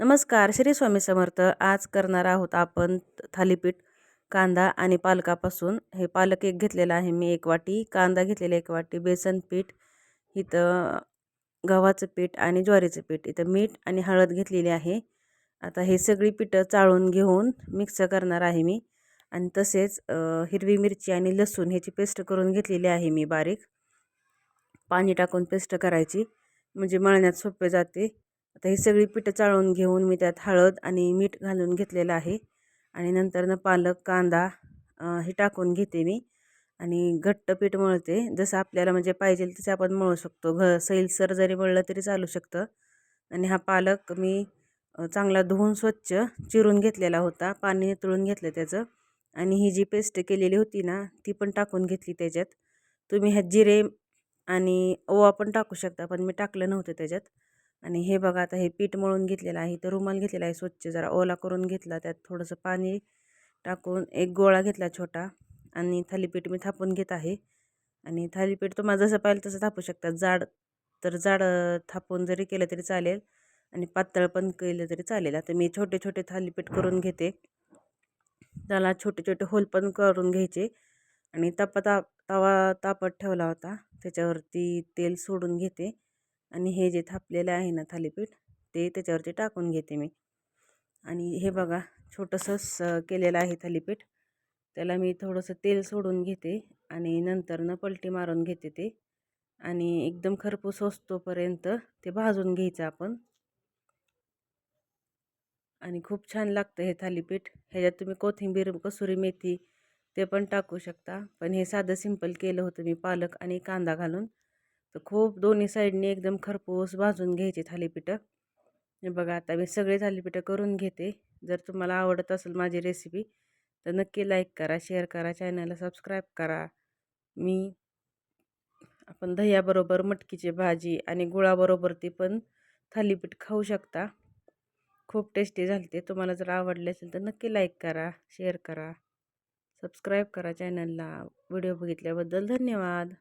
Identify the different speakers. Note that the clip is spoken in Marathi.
Speaker 1: नमस्कार श्री स्वामी समर्थ. आज करणार आहोत आपण थालीपीठ कांदा आणि पालकापासून. हे पालक एक घेतलेला आहे मी एक वाटी कांदा घेतलेला एक वाटी बेसन पीठ इथं गव्हाचं पीठ आणि ज्वारीचं पीठ. इथं मीठ आणि हळद घेतलेली आहे. आता हे सगळी पिठं चाळून घेऊन मिक्स करणार आहे मी. आणि तसेच हिरवी मिरची आणि लसूण ह्याची पेस्ट करून घेतलेली आहे मी बारीक. पाणी टाकून पेस्ट करायची. म्हणजे मळण्यात सोपे जाते. आता ही सगळी पिठं चाळून घेऊन मी त्यात हळद आणि मीठ घालून घेतलेलं आहे. आणि नंतरनं पालक कांदा हे टाकून घेते मी. आणि घट्ट पीठ मळते. जसं आपल्याला म्हणजे पाहिजे तसे आपण मळू शकतो. घ सैलसर जरी मळलं तरी चालू शकतं. आणि हा पालक मी चांगला धुवून स्वच्छ चिरून घेतलेला होता. पाणी नितळून घेतलं त्याचं. आणि ही जी पेस्ट केलेली होती ना ती पण टाकून घेतली त्याच्यात. तुम्ही ह्यात जिरे आणि ओवा पण टाकू शकता पण मी टाकलं नव्हतं त्याच्यात. आणि हे बघा आता हे पीठ मळून घेतलेलं आहे तर रुमाल घेतलेला आहे स्वच्छ जरा ओला करून घेतला त्यात थोडंसं पाणी टाकून एक गोळा घेतला छोटा आणि थालीपीठ मी थापून घेत आहे. आणि थालीपीठ तुम्हाला जसं पाहिलं तसं थापू शकता जाड तर जाड थापून जरी केलं तरी चालेल आणि पातळ पण केलं तरी चालेल. आता मी छोटे छोटे थालीपीठ करून घेते. त्याला छोटे छोटे होल पण करून घ्यायचे आणि तपा ताप तवा तापत ठेवला होता त्याच्यावरती तेल सोडून घेते. आणि हे जे थापलेलं आहे ना थालीपीठ ते त्याच्यावरती टाकून घेते मी. आणि हे बघा छोटंसं केलेलं आहे थालीपीठ. त्याला मी थोडंसं तेल सोडून घेते आणि नंतरनं पलटी मारून घेते ते. आणि एकदम खरपूस असतोपर्यंत ते भाजून घ्यायचं आपण. आणि खूप छान लागतं हे थालीपीठ. ह्याच्यात तुम्ही कोथिंबीर कसुरी मेथी ते पण टाकू शकता. पण हे साधं सिंपल केलं होतं मी पालक आणि कांदा घालून. तर खूप दोन्ही साईडने एकदम खरपूस भाजून घ्यायचे थालीपीठं. हे बघा आता मी सगळे थालीपीठं करून घेते. जर तुम्हाला आवडत असेल माझी रेसिपी तर नक्की लाईक करा शेअर करा चॅनलला सबस्क्राईब करा. मी आपण दह्याबरोबर मटकीची भाजी आणि गुळाबरोबर ती पण थालीपीठ खाऊ शकता. खूप टेस्टी झाली तुम्हाला जर आवडले असेल तर नक्की लाईक करा शेअर करा सबस्क्राईब करा चॅनलला. व्हिडिओ बघितल्याबद्दल धन्यवाद.